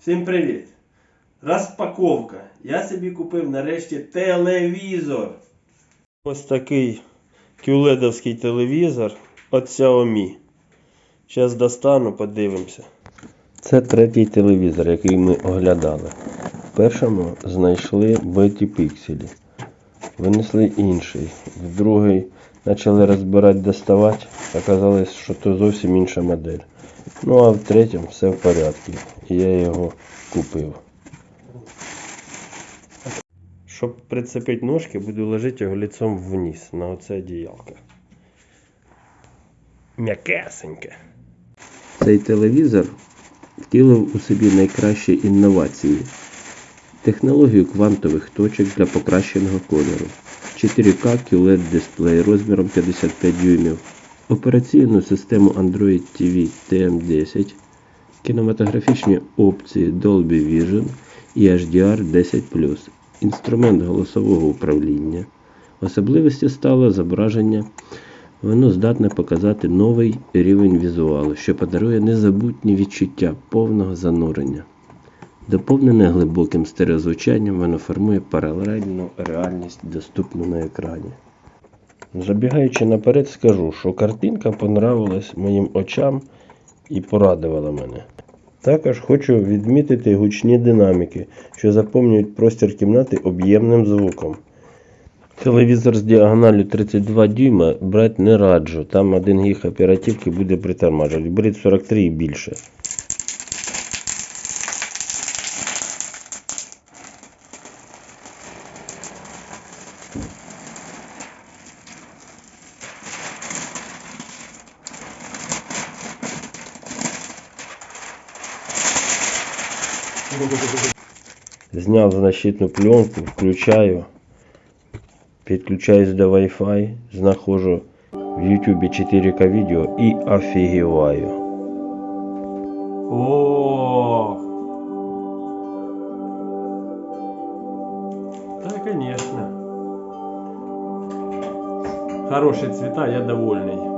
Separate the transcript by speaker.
Speaker 1: Всім привіт! Розпаковка. Я собі купив нарешті телевізор. Ось такий QLED-овський телевізор від Xiaomi. Зараз достану, подивимося. Це третій телевізор, який ми оглядали. В першому знайшли Betty пікселі. Винесли інший. В другий почали розбирати, доставати. Оказалось, що то зовсім інша модель. Ну а в третьому все в порядку. І я його купив. Щоб прицепити ножки, буду ложити його лицом вниз на оце одіялко. М'якесеньке. Цей телевізор втілив у собі найкращі інновації. Технологію квантових точок для покращеного кольору, 4К QLED дисплей розміром 55 дюймів, операційну систему Android TV TM10, кінематографічні опції Dolby Vision і HDR 10 інструмент голосового управління. Особливістю стало зображення. Воно здатне показати новий рівень візуалу, що подарує незабутні відчуття повного занурення. Доповнене глибоким стереозвучанням, воно формує паралельну реальність, доступну на екрані. Забігаючи наперед, скажу, що картинка понравилась моїм очам і порадувала мене. Також хочу відмітити гучні динаміки, що заповнюють простір кімнати об'ємним звуком. Телевізор з діагоналю 32 дюйма брати не раджу, там 1 гіг оперативки буде притормажувати. Беріть 43 і більше. Зняв защитну пленку, включаю, підключаюсь до Wi-Fi, знаходжу в YouTube 4К відео і офігіваю. О! Да, конечно. Хорошие цвета, я довольный.